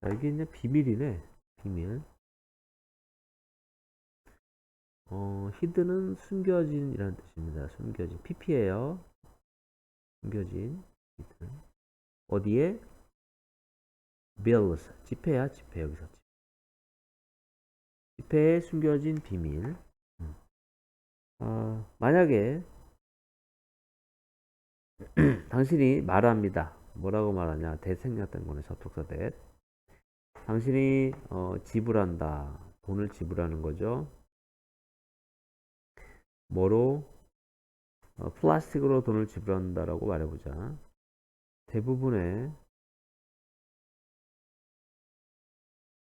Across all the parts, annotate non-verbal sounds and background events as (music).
자, 이게 이제 비밀이네. 비밀. 어, 히드는 숨겨진 이라는 뜻입니다. 숨겨진. PP예요. 숨겨진. 히드. 어디에? bills. 지폐야, 지폐 여기서. 지폐에 숨겨진 비밀. 음. 어, 만약에 (clears throat) 당신이 말합니다. 뭐라고 말하냐? 대생략된 거네. 접속사 대. 당신이 어, 지불한다. 돈을 지불하는 거죠. 뭐로? 어, 플라스틱으로 돈을 지불한다라고 말해보자. 대부분의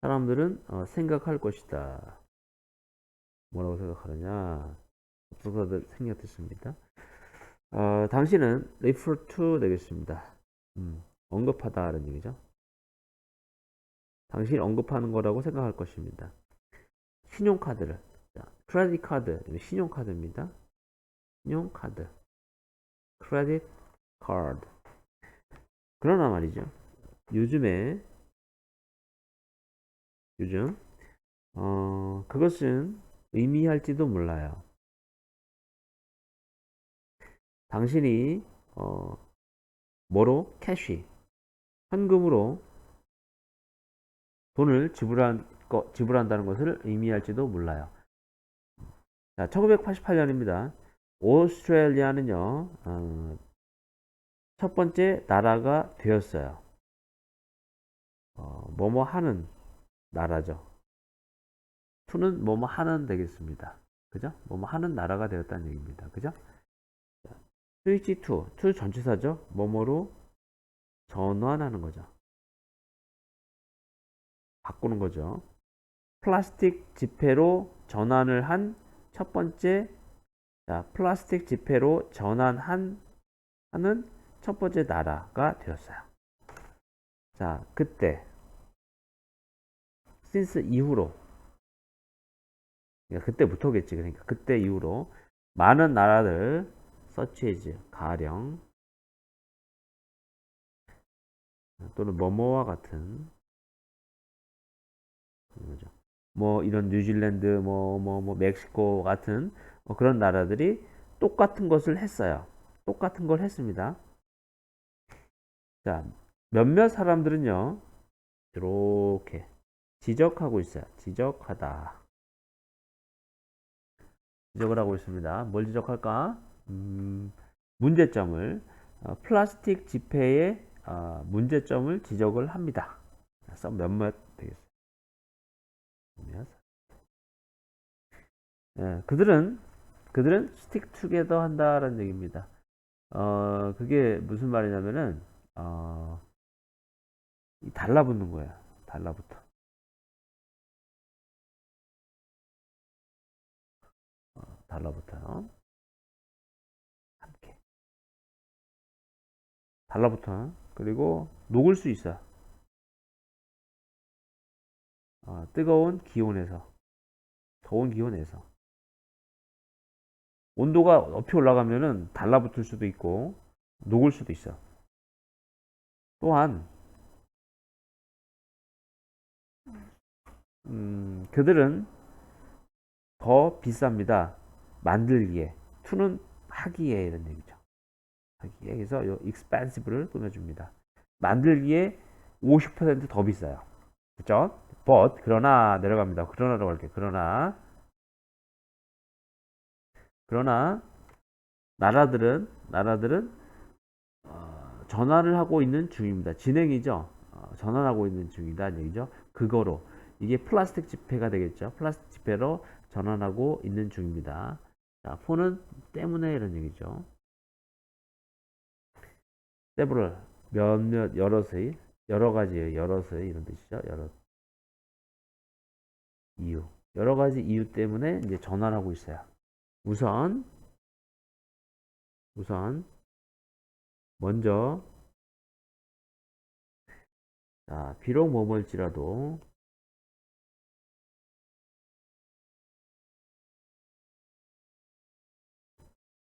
사람들은 어, 생각할 것이다. 뭐라고 생각하느냐? 접속사들 생략됐습니다. 어, 당신은 refer to 되겠습니다. 음, 언급하다라는 얘기죠. 당신이 언급하는 거라고 생각할 것입니다. 신용카드를 자, 크레딧 카드 신용카드입니다. 신용카드 크레딧 카드 그러나 말이죠. 요즘에 요즘 어, 그것은 의미할지도 몰라요. 당신이 어, 뭐로 캐시 현금으로 돈을 지불한 거, 지불한다는 것을 의미할지도 몰라요. 자, 1988년입니다. 오스트레일리아는요, 어, 첫 번째 나라가 되었어요. 어, 뭐뭐 하는 나라죠. 투는 뭐뭐 하는 되겠습니다. 그죠? 뭐뭐 하는 나라가 되었다는 얘기입니다. 그죠? 스위치 투, 투 전치사죠. 뭐뭐로 전환하는 거죠. 바꾸는 거죠. 플라스틱 지폐로 전환을 한 첫 번째 자, 플라스틱 지폐로 전환한 하는 첫 번째 나라가 되었어요. 자, 그때 since 이후로 그러니까 그때부터겠지. 그러니까 그때 이후로 많은 나라들 as 가령 또는 뭐뭐와 같은 거죠. 뭐 이런 뉴질랜드, 뭐 뭐 뭐 멕시코 같은 뭐 그런 나라들이 똑같은 것을 했어요. 똑같은 걸 했습니다. 자, 몇몇 사람들은요, 이렇게 지적하고 있어요. 지적하다. 지적을 하고 있습니다. 뭘 지적할까? 음, 문제점을 어, 플라스틱 지폐의 어, 문제점을 지적을 합니다. 그래서 몇몇 되겠습니다. 예, 그들은 그들은 스틱 투게더 한다라는 얘기입니다. 어, 그게 무슨 말이냐면은 어, 이 달라붙는 거야. 달라붙어. 어, 달라붙어요. 함께. 달라붙어. 그리고 녹을 수 있어. 어, 뜨거운 기온에서. 더운 기온에서. 온도가 높이 올라가면은 달라붙을 수도 있고, 녹을 수도 있어. 또한, 음, 그들은 더 비쌉니다. 만들기에. 투는 하기에 이런 얘기죠. 하기에. 그래서 요 expensive를 꾸며줍니다. 만들기에 50%더 비싸요. 그죠? But, 그러나, 내려갑니다. 그러나라고 할게요. 그러나, 그러나, 나라들은, 나라들은, 어, 전환을 하고 있는 중입니다. 진행이죠. 어, 전환하고 있는 중이다. 얘기죠. 그거로. 이게 플라스틱 지폐가 되겠죠. 플라스틱 지폐로 전환하고 있는 중입니다. 자, 폰은 때문에 이런 얘기죠. several, 몇몇, 여럿의, 여러 가지의, 여럿의 이런 뜻이죠. 여러 이유. 여러 가지 이유 때문에 이제 전환 하고 있어요. 우선, 우선, 먼저, 자, 비록 뭐뭐일지라도,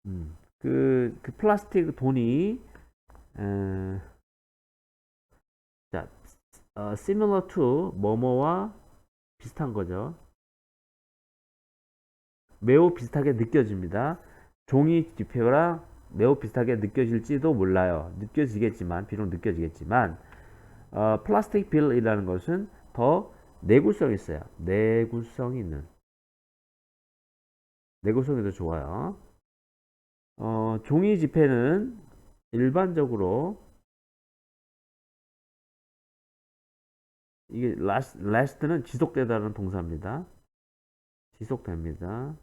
음, 그, 그 플라스틱 돈이, 에, 자, 어, similar to 뭐뭐와 비슷한 거죠. 매우 비슷하게 느껴집니다. 종이 지폐랑 매우 비슷하게 느껴질지도 몰라요. 느껴지겠지만, 비록 느껴지겠지만, 어, 플라스틱 빌이라는 것은 더 내구성이 있어요. 내구성이 있는. 내구성이 더 좋아요. 어, 종이 지폐는 일반적으로 이게 last, last는 지속되다는 동사입니다. 지속됩니다.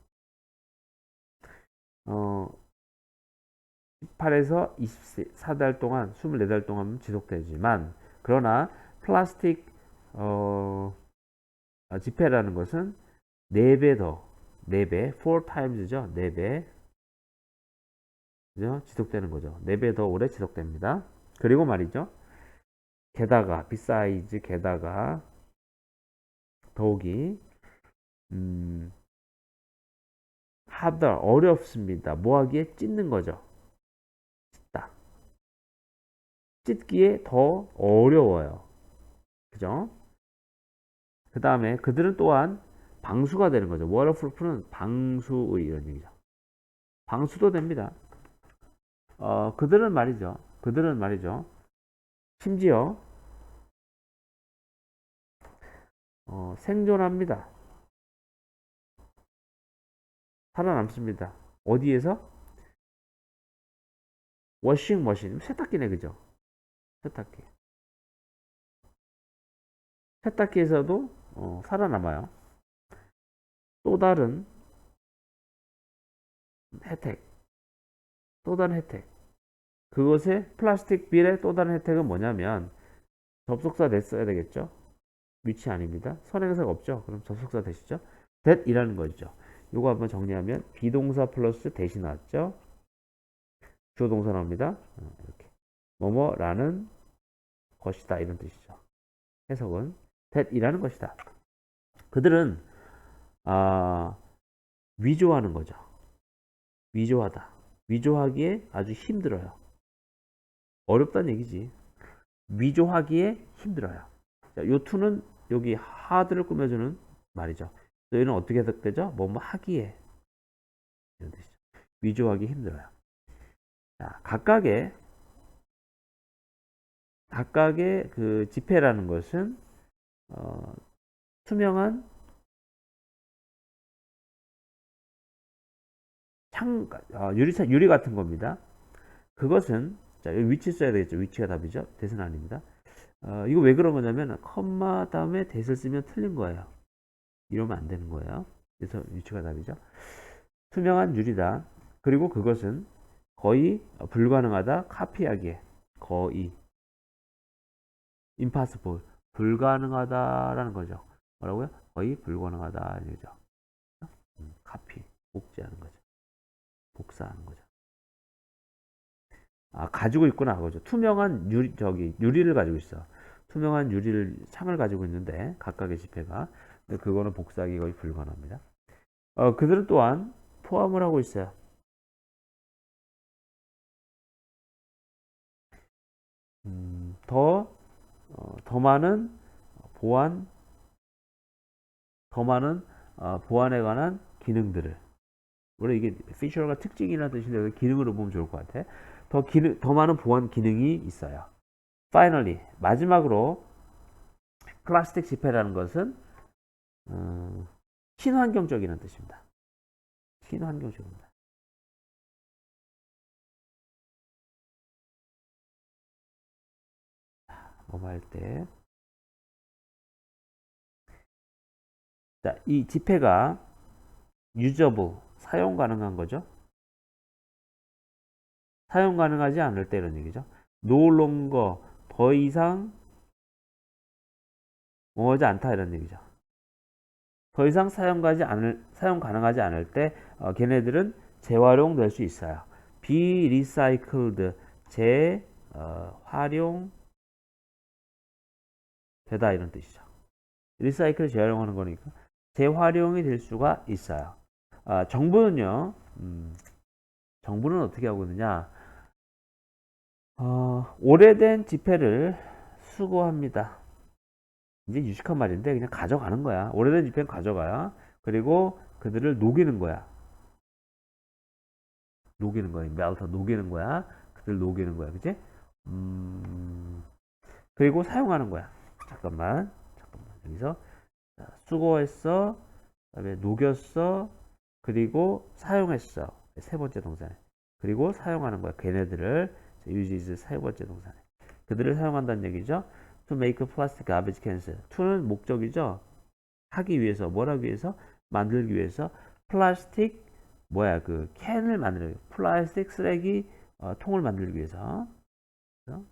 어, 18에서 24달 동안, 24달 동안 지속되지만, 그러나 플라스틱 어, 아, 지폐라는 것은 4배 더, 4배, 4 times죠. 4배. 그죠? 지속되는 거죠. 4배 더 오래 지속됩니다. 그리고 말이죠. 게다가, besides, 게다가, 더욱이, 음, harder, 어렵습니다. 뭐 하기에? 찢는 거죠. 찢다. 찢기에 더 어려워요. 그죠? 그 다음에 그들은 또한 방수가 되는 거죠. waterproof는 방수의 이런 얘기죠. 방수도 됩니다. 어, 그들은 말이죠. 그들은 말이죠. 심지어 어, 생존합니다. 살아남습니다. 어디에서? 워싱머신, 세탁기네, 그죠? 세탁기. 세탁기에서도 어, 살아남아요. 또 다른 혜택. 또 다른 혜택. 그것의 플라스틱 빌의 또 다른 혜택은 뭐냐면 접속사 됐어야 되겠죠? 위치 아닙니다. 선행사가 없죠? 그럼 접속사 되시죠? that이라는 거죠. 요거 한번 정리하면 비동사 플러스 대시 나왔죠? 주어 동사 나옵니다. 어, 이렇게 뭐뭐라는 것이다 이런 뜻이죠. 해석은 that이라는 것이다. 그들은 아, 위조하는 거죠. 위조하다. 위조하기에 아주 힘들어요. 어렵다는 얘기지. 위조하기에 힘들어요. 자, 요 투는 여기 하드를 꾸며주는 말이죠. 너희는 어떻게 해석되죠? 뭐뭐 하기에 이런 뜻이죠. 위조하기 힘들어요. 자, 각각의 각각의 그 지폐라는 것은 어, 투명한 창 어, 유리 유리 같은 겁니다. 그것은 자 여기 위치 써야 되겠죠. 위치가 답이죠. 대신 아닙니다. 어, 이거 왜 그런 거냐면 컴마 다음에 대를 쓰면 틀린 거예요. 이러면 안 되는 거예요. 그래서 위치가 답이죠. 투명한 유리다. 그리고 그것은 거의 불가능하다. 카피하기에 거의 impossible 불가능하다라는 거죠. 뭐라고요? 거의 불가능하다 이거죠. 음, 카피 복제하는 거죠. 복사하는 거죠. 아 가지고 있구나 그거죠. 투명한 유리 저기 유리를 가지고 있어. 투명한 유리를 창을 가지고 있는데 각각의 지폐가 근데 그거는 복사하기 거의 불가능합니다. 어, 그들은 또한 포함을 하고 있어요. 음, 더, 어, 더 많은 보안, 더 많은 어, 보안에 관한 기능들을. 원래 이게 피처가 특징이라는 뜻인데 기능으로 보면 좋을 것 같아. 더 기능, 더 많은 보안 기능이 있어요. Finally, 마지막으로 플라스틱 지폐라는 것은 어, 친환경적이라는 뜻입니다. 친환경적입니다. 뭐뭐 할 때. 자, 이 지폐가 유저블, 사용 가능한 거죠. 사용 가능하지 않을 때 이런 얘기죠. no longer, 더 이상 뭐하지 않다 이런 얘기죠. 더 이상 사용하지 않을, 사용 가능하지 않을 때 어, 걔네들은 재활용될 수 있어요. be recycled, 재활용 되다 이런 뜻이죠. 리사이클 재활용하는 거니까 재활용이 될 수가 있어요. 아, 정부는요, 음, 정부는 어떻게 하고 있느냐? 어, 오래된 지폐를 수거합니다. 이제 유식한 말인데 그냥 가져가는 거야. 오래된 지폐는 가져가야. 그리고 그들을 녹이는 거야. 녹이는 거야. 멜터 녹이는 거야. 그들 녹이는 거야. 그치? 음, 그리고 사용하는 거야. 잠깐만. 잠깐만. 여기서 자, 수거했어. 그다음에 녹였어. 그리고 사용했어. 세 번째 동사네. 그리고 사용하는 거야. 걔네들을 uses 세 번째 동사네. 그들을 사용한다는 얘기죠. To make plastic garbage cans. to는 목적이죠. 하기 위해서 뭘 하기 위해서 만들기 위해서 플라스틱 뭐야 그 캔을 만들기 플라스틱 쓰레기 어, 통을 만들기 위해서 그래서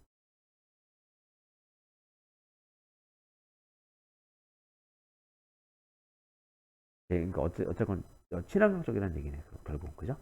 네, 그러니까 어째, 어쨌건 친환경적이라는 얘기네 결국 그죠?